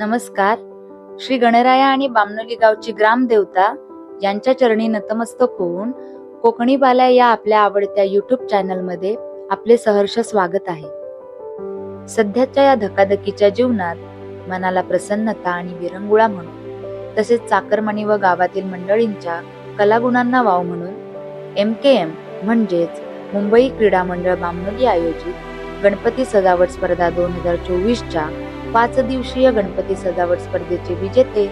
नमस्कार. श्री गणराया आणि बामनोली गावची ग्रामदेवता यांच्या चरणी नतमस्तक होऊन कोकणी बाल्या या आपल्या आवडत्या युट्यूब चॅनलमध्ये आपले सहर्ष स्वागत आहे. सध्याच्या या धकाधकीच्या जीवनात मनाला प्रसन्नता आणि विरंगुळा म्हणून तसेच चाकरमणी व गावातील मंडळींच्या कलागुणांना वाव म्हणून एम के एम म्हणजेच मुंबई क्रीडा मंडळ बामनोली आयोजित गणपती सजावट स्पर्धा दोन हजार चोवीसच्या पाच दिवसीय गणपती सजावट स्पर्धेचे विजेते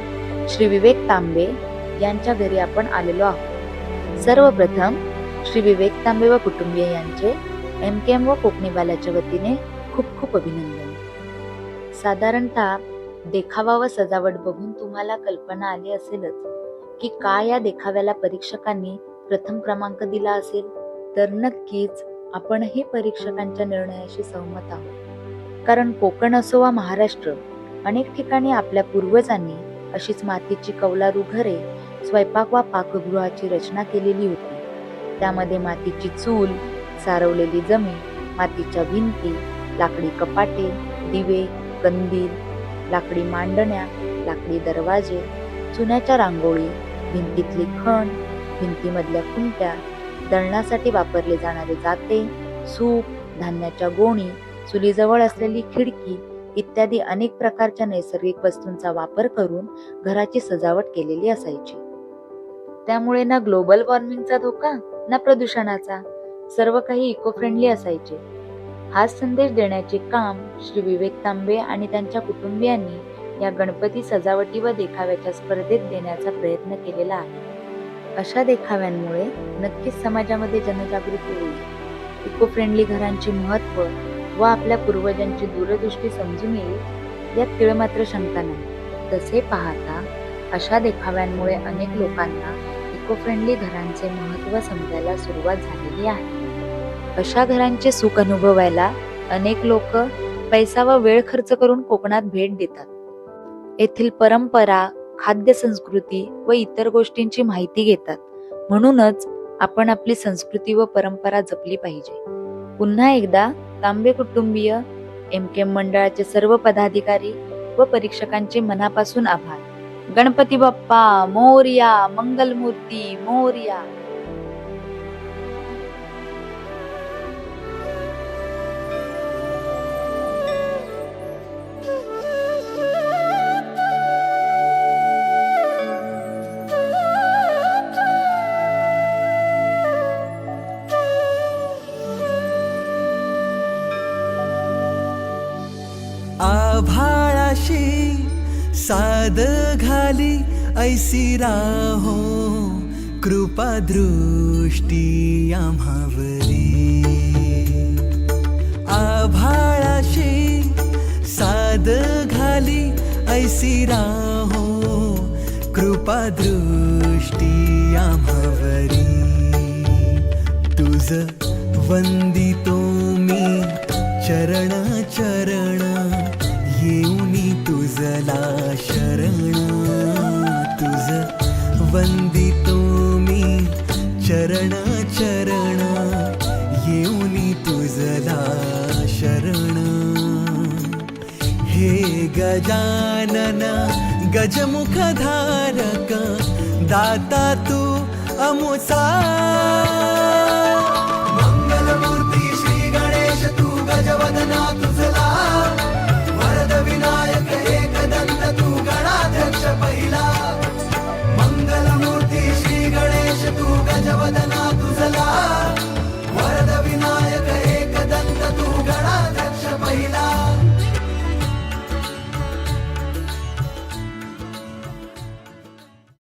श्री विवेक तांबे यांच्या घरी आपण आलेलो आहोत. सर्वप्रथम श्री विवेक तांबे व कुटुंबीय यांचे एम के एम व कोकणी बाल्याच्या वतीने खूप खूप अभिनंदन. साधारणतः देखावा व सजावट बघून तुम्हाला कल्पना आली असेलच की का या देखाव्याला परीक्षकांनी प्रथम क्रमांक दिला असेल. तर नक्कीच आपणही परीक्षकांच्या निर्णयाशी सहमत आहोत. कारण कोकण असो वा महाराष्ट्र अनेक ठिकाणी आपल्या पूर्वजांनी अशीच मातीची कौलारू घरे स्वयंपाक वा पाकगृहाची रचना केलेली होती. त्यामध्ये मातीची चूल सारवलेली जमीन मातीच्या भिंती लाकडी कपाटे दिवे कंदील लाकडी मांडण्या लाकडी दरवाजे चुन्याच्या रांगोळी भिंतीतली खण भिंतीमधल्या खुंट्या दळणासाठी वापरले जाणारे जाते सूप धान्याच्या गोणी चुलीजवळ असलेली खिडकी इत्यादी अनेक प्रकारच्या नैसर्गिक वस्तूंचा वापर करून घराची सजावट केलेली असायची. त्यामुळे ना ग्लोबल वॉर्मिंगचा धोका ना प्रदूषणाचा सर्व काही इको फ्रेंडली असायचे. हाच संदेश देण्याचे काम श्री विवेक तांबे आणि त्यांच्या कुटुंबियांनी या गणपती सजावटी व देखाव्याच्या स्पर्धेत देण्याचा प्रयत्न केलेला आहे. अशा देखाव्यांमुळे नक्कीच समाजामध्ये जनजागृती होईल. इको फ्रेंडली घरांचे महत्त्व व आपल्या पूर्वजांची दूरदृष्टी समजून येईल यात तिळ मात्र शंका नाही. तसे पाहता अशा देखाव्यांमुळे अनेक लोकांना इको फ्रेंडली घरांचे महत्त्व समजायला सुरुवात झालेली आहे. अशा घरांचे सुख अनुभवायला अनेक लोक पैसा व वेळ खर्च करून कोकणात भेट देतात. येथील परंपरा खाद्य संस्कृती व इतर गोष्टींची माहिती घेतात. म्हणूनच आपण आपली संस्कृती व परंपरा जपली पाहिजे. पुन्हा एकदा तांबे कुटुंबीय एम के मंडळाचे सर्व पदाधिकारी व परीक्षकांचे मनापासून आभार. गणपती बाप्पा मोर्या मंगलमूर्ती मोर्या. साद घाली ऐसी राहो कृपा दृष्टी आम्हावरी। आभाळाशी साद घाली ऐसी राहो कृपा दृष्टी आम्हावरी। तुझ वंदितो मी चरणाचर भिजला शरण तुझ वंदितो मी चरण चरण येऊनी तुझला शरण. हे गजानन गजमुख धारक दाता तू अमुसा. मंगलमूर्ती श्री गणेश तू गजवदना तू